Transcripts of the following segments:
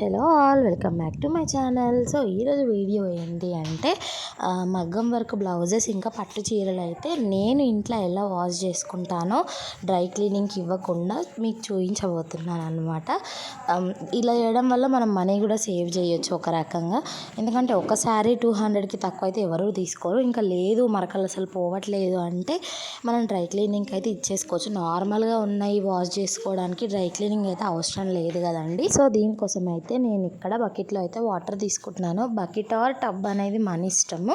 Hello all welcome back to my channel. So ఈరోజు video ఏంటి అంటే మగ్గం వర్క్ బ్లౌజెస్ ఇంకా పట్టు చీరలు అయితే నేను ఇంట్లో ఎలా వాష్ చేసుకుంటానో డ్రై క్లీనింగ్కి ఇవ్వకుండా మీకు చూపించబోతున్నాను అనమాట ఇలా చేయడం వల్ల మనం మనీ కూడా సేవ్ చేయొచ్చు ఒక రకంగా. ఎందుకంటే ఒక శారీ టూ హండ్రెడ్కి తక్కువ అయితే ఎవరు తీసుకోరు. ఇంకా లేదు మరకలు అసలు పోవట్లేదు అంటే మనం డ్రై క్లీనింగ్కి అయితే ఇచ్చేసుకోవచ్చు. నార్మల్గా ఉన్నాయి వాష్ చేసుకోవడానికి డ్రై క్లీనింగ్ అయితే అవసరం లేదు కదండి. సో దీనికోసం అయితే అయితే నేను ఇక్కడ బకెట్లో అయితే వాటర్ తీసుకుంటున్నాను. బకెట్ ఆర్ టబ్ అనేది మన ఇష్టము.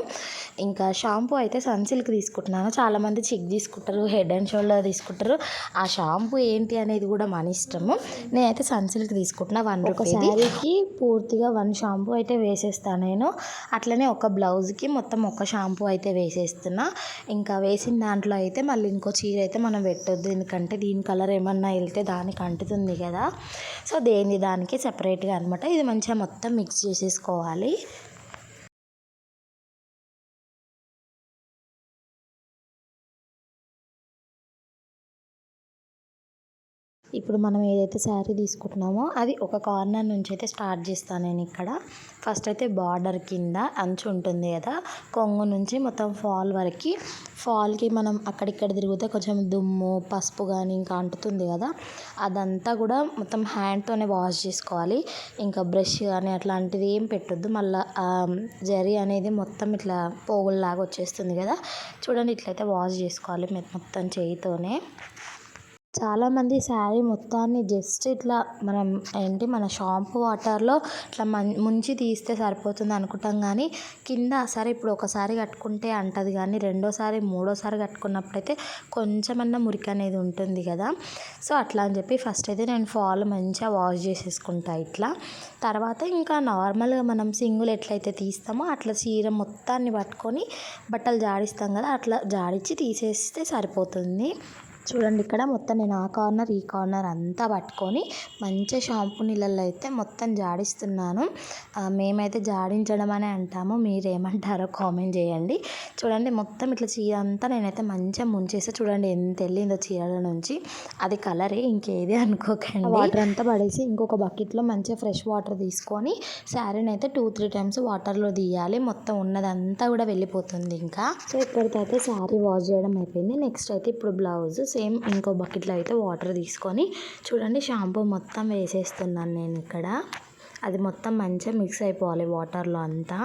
ఇంకా షాంపూ అయితే సన్సిల్క్ తీసుకుంటున్నాను. చాలామంది చిక్ తీసుకుంటారు హెడ్ అండ్ షోల్డర్ తీసుకుంటారు. ఆ షాంపూ ఏంటి అనేది కూడా మన ఇష్టము. నేనైతే సన్సిల్క్ తీసుకుంటున్నా వన్ రూపీకి పూర్తిగా వన్ షాంపూ అయితే వేసేస్తాను నేను. అట్లనే ఒక బ్లౌజ్కి మొత్తం ఒక షాంపూ అయితే వేసేస్తున్నా. ఇంకా వేసిన దాంట్లో అయితే మళ్ళీ ఇంకో చీర అయితే మనం పెట్టొద్దు. ఎందుకంటే దీని కలర్ ఏమన్నా వెళ్తే దానికి అంటుతుంది కదా. సో దేని దానికి సపరేట్గా అనమాట. ఇది మంచిగా మొత్తం మిక్స్ చేసేసుకోవాలి. ఇప్పుడు మనం ఏదైతే శారీ తీసుకుంటున్నామో అది ఒక కార్నర్ నుంచి అయితే స్టార్ట్ చేస్తాను నేను ఇక్కడ. ఫస్ట్ అయితే బార్డర్ కింద అంచు ఉంటుంది కదా కొంగు నుంచి మొత్తం ఫాల్ వరకు. ఫాల్కి మనం అక్కడిక్కడ తిరిగితే కొంచెం దుమ్ము పసుపు కానీ ఇంకా అంటుతుంది కదా అదంతా కూడా మొత్తం హ్యాండ్తోనే వాష్ చేసుకోవాలి. ఇంకా బ్రష్ కానీ అట్లాంటిది ఏం పెట్టొద్దు. మళ్ళీ జరీ అనేది మొత్తం ఇట్లా పోగుల్లాగా వచ్చేస్తుంది కదా. చూడండి ఇట్లయితే వాష్ చేసుకోవాలి మొత్తం చేయితోనే. చాలామంది శారీ మొత్తాన్ని జస్ట్ ఇట్లా మనం ఏంటి మన షాంపూ వాటర్లో ఇట్లా ముంచి తీస్తే సరిపోతుంది అనుకుంటాం కానీ కింద సరే ఇప్పుడు ఒకసారి కట్టుకుంటే అంటది కానీ రెండోసారి మూడోసారి కట్టుకున్నప్పుడైతే కొంచెమన్నా మురికి అనేది ఉంటుంది కదా. సో అట్లా అని చెప్పి ఫస్ట్ అయితే నేను ఫాల్ మంచిగా వాష్ చేసేసుకుంటా ఇట్లా. తర్వాత ఇంకా నార్మల్గా మనం సింగులు ఎట్లయితే తీస్తామో అట్లా చీర మొత్తాన్ని పట్టుకొని బట్టలు జాడిస్తాం కదా అట్లా జాడించి తీసేస్తే సరిపోతుంది. చూడండి ఇక్కడ మొత్తం నేను ఆ కార్నర్ ఈ కార్నర్ అంతా పట్టుకొని మంచిగా షాంపూ నీళ్ళల్లో అయితే మొత్తం జాడిస్తున్నాను. మేమైతే జాడించడం అని అంటాము. మీరు ఏమంటారో కామెంట్ చేయండి. చూడండి మొత్తం ఇట్లా చీర అంతా నేనైతే మంచిగా ముంచేస్తే చూడండి ఎంత వెళ్ళిందో చీరల నుంచి. అది కలరే ఇంకేది అనుకోకండి. వాటర్ అంతా పడేసి ఇంకొక బకెట్లో మంచిగా ఫ్రెష్ వాటర్ తీసుకొని శారీని అయితే టూ త్రీ టైమ్స్ వాటర్లో తీయాలి. మొత్తం ఉన్నదంతా కూడా వెళ్ళిపోతుంది ఇంకా. సో ఇక్కడికైతే శారీ వాష్ చేయడం అయిపోయింది. నెక్స్ట్ అయితే ఇప్పుడు బ్లౌజ్ సేమ్ ఇంకో బకెట్లో అయితే వాటర్ తీసుకొని చూడండి షాంపూ మొత్తం వేసేస్తున్నాను నేను ఇక్కడ. అది మొత్తం మంచిగా మిక్స్ అయిపోవాలి వాటర్లో అంతా.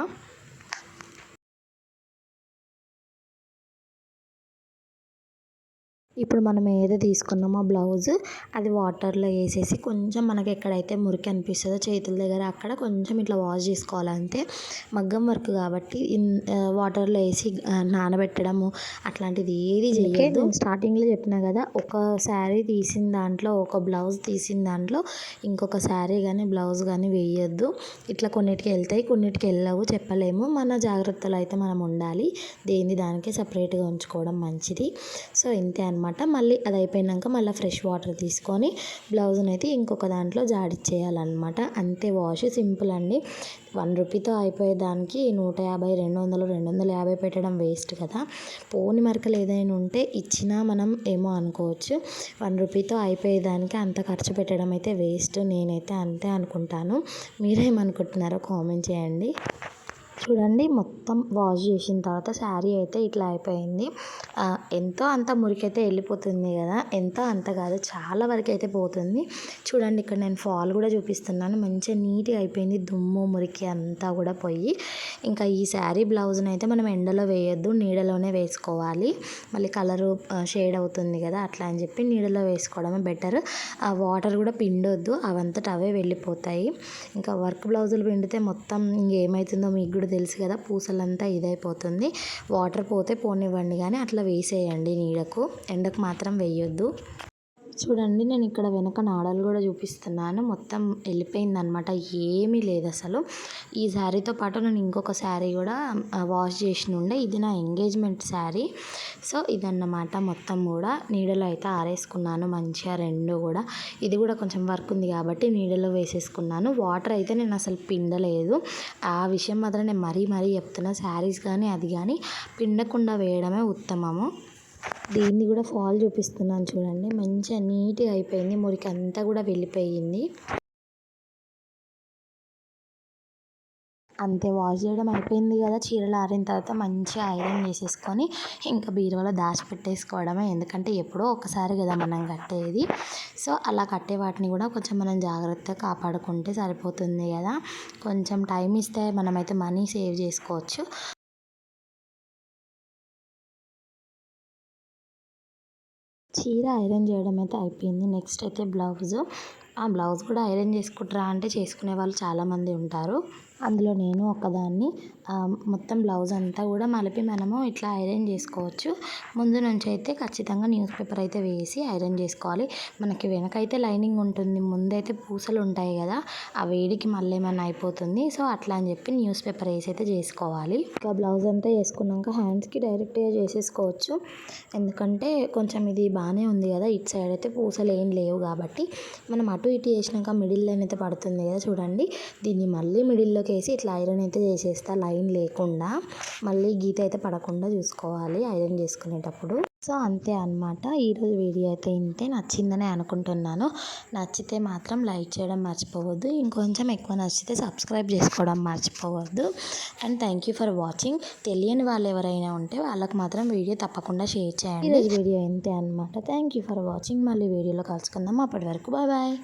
ఇప్పుడు మనం ఏదో తీసుకున్నామో బ్లౌజ్ అది వాటర్లో వేసేసి కొంచెం మనకి ఎక్కడైతే మురికి అనిపిస్తుందో చేతుల దగ్గర అక్కడ కొంచెం ఇట్లా వాష్ చేసుకోవాలంటే మగ్గం వర్క్ కాబట్టి వాటర్లో వేసి నానబెట్టడము అట్లాంటిది ఏది చేయలేదు స్టార్టింగ్లో చెప్పిన కదా ఒక శారీ తీసిన దాంట్లో ఒక బ్లౌజ్ తీసిన దాంట్లో ఇంకొక శారీ కానీ బ్లౌజ్ కానీ వేయొద్దు. ఇట్లా కొన్నిటికి వెళ్తాయి కొన్నిటికి వెళ్ళవు చెప్పలేము. మన జాగ్రత్తలు అయితే మనం ఉండాలి. దేని దానికే సపరేట్గా ఉంచుకోవడం మంచిది. సో ఇంతే అనమాట అనమాట. మళ్ళీ అది అయిపోయినాక మళ్ళీ ఫ్రెష్ వాటర్ తీసుకొని బ్లౌజ్ని అయితే ఇంకొక దాంట్లో జాడిచ్చేయాలన్నమాట. అంతే వాష్ సింపుల్ అండి. వన్ రూపీతో అయిపోయేదానికి నూట యాభై రెండు వందలు రెండు వందల యాభై పెట్టడం వేస్ట్ కదా. పోని మరకలు ఏదైనా ఉంటే ఇచ్చినా మనం ఏమో అనుకోవచ్చు. వన్ రూపీతో అయిపోయేదానికి అంత ఖర్చు పెట్టడం అయితే వేస్ట్. నేనైతే అంతే అనుకుంటాను. మీరేమనుకుంటున్నారో కామెంట్ చేయండి. చూడండి మొత్తం వాష్ చేసిన తర్వాత శారీ అయితే ఇట్లా అయిపోయింది. ఎంతో అంత మురికైతే వెళ్ళిపోతుంది కదా. ఎంతో అంత కాదు చాలా వరకు అయితే పోతుంది. చూడండి ఇక్కడ నేను ఫాల్ కూడా చూపిస్తున్నాను. మంచిగా నీట్గా అయిపోయింది. దుమ్ము మురికి అంతా కూడా పోయి. ఇంకా ఈ శారీ బ్లౌజ్ని అయితే మనం ఎండలో వేయొద్దు నీడలోనే వేసుకోవాలి. మళ్ళీ కలరు షేడ్ అవుతుంది కదా అట్లా అని చెప్పి నీడలో వేసుకోవడమే బెటర్. ఆ వాటర్ కూడా పిండొద్దు అవంతట అవే వెళ్ళిపోతాయి. ఇంకా వర్క్ బ్లౌజులు పిండితే మొత్తం ఇంకేమవుతుందో మీకు కూడా తెలుసు కదా పూసలంతా ఇదైపోతుంది. వాటర్ పోతే పోనివ్వండి కానీ అట్లా వేసేయండి నీడకు. ఎండకు మాత్రం వేయొద్దు. చూడండి నేను ఇక్కడ వెనక నాడలు కూడా చూపిస్తున్నాను. మొత్తం వెళ్ళిపోయింది అనమాట ఏమీ లేదు అసలు. ఈ శారీతో పాటు నేను ఇంకొక శారీ కూడా వాష్ చేసిన ఉండే. ఇది నా ఎంగేజ్మెంట్ శారీ. సో ఇదన్నమాట మొత్తం కూడా. నీడలో అయితే ఆరేసుకున్నాను మంచిగా రెండు కూడా. ఇది కూడా కొంచెం వర్క్ ఉంది కాబట్టి నీడలో వేసేసుకున్నాను. వాటర్ అయితే నేను అసలు పిండలేదు. ఆ విషయం మాత్రం నేను మరీ మరీ చెప్తున్నా. శారీస్ కానీ అది కానీ పిండకుండా వేయడమే ఉత్తమము. దీన్ని కూడా ఫాల్ చూపిస్తున్నాను చూడండి. మంచిగా నీట్గా అయిపోయింది. మురికి అంతా కూడా వెళ్ళిపోయింది. అంతే వాష్ చేయడం అయిపోయింది కదా. చీరలు ఆరిన తర్వాత మంచిగా ఐరన్ చేసేసుకొని ఇంకా బీరువాలో దాచిపెట్టేసుకోవడమే ఎందుకంటే ఎప్పుడో ఒకసారి కదా మనం కట్టేది. సో అలా కట్టే వాటిని కూడా కొంచెం మనం జాగ్రత్తగా కాపాడుకుంటే సరిపోతుంది కదా. కొంచెం టైం ఇస్తే మనమైతే మనీ సేవ్ చేసుకోవచ్చు. చీర ఐరన్ చేయడం అయితే అయిపోయింది. నెక్స్ట్ అయితే బ్లౌజ్. ఆ బ్లౌజ్ కూడా ఐరన్ చేసుకుంటారా అంటే చేసుకునే వాళ్ళు చాలామంది ఉంటారు. అందులో నేను ఒకదాన్ని మొత్తం బ్లౌజ్ అంతా కూడా మలిపి మనము ఇట్లా ఐరన్ చేసుకోవచ్చు. ముందు నుంచి అయితే ఖచ్చితంగా న్యూస్ పేపర్ అయితే వేసి ఐరన్ చేసుకోవాలి. మనకి వెనకైతే లైనింగ్ ఉంటుంది ముందైతే పూసలు ఉంటాయి కదా ఆ వేడికి మళ్ళీ ఏమైనా అయిపోతుంది. సో అట్లా అని చెప్పి న్యూస్ పేపర్ వేసి అయితే చేసుకోవాలి. ఇంకా బ్లౌజ్ అంతా వేసుకున్నాక హ్యాండ్స్కి డైరెక్ట్గా చేసేసుకోవచ్చు. ఎందుకంటే కొంచెం ఇది బాగానే ఉంది కదా ఇటు సైడ్ అయితే పూసలు ఏం లేవు కాబట్టి మనం అటు ఇటు చేసినాక మిడిల్ లైన్ అయితే పడుతుంది కదా చూడండి. దీన్ని మళ్ళీ మిడిల్లోకి వేసి ఇట్లా ఐరన్ అయితే చేసేస్తా లైన్ లేకుండా. మళ్ళీ గీత అయితే పడకుండా చూసుకోవాలి ఐరన్ చేసుకునేటప్పుడు. సో అంతే అనమాట ఈరోజు వీడియో అయితే ఇంతే. నచ్చిందని అనుకుంటున్నాను. నచ్చితే మాత్రం లైక్ చేయడం మర్చిపోవద్దు. ఇంకొంచెం ఎక్కువ నచ్చితే సబ్స్క్రైబ్ చేసుకోవడం మర్చిపోవద్దు. And thank you for watching తెలియని వాళ్ళు ఎవరైనా ఉంటే వాళ్ళకి మాత్రం వీడియో తప్పకుండా షేర్ చేయండి. ఈరోజు వీడియో ఇంతే అనమాట థ్యాంక్ యూ ఫర్ వాచింగ్ మళ్ళీ వీడియోలో కలుసుకుందాం. అప్పటి వరకు బాయ్ బాయ్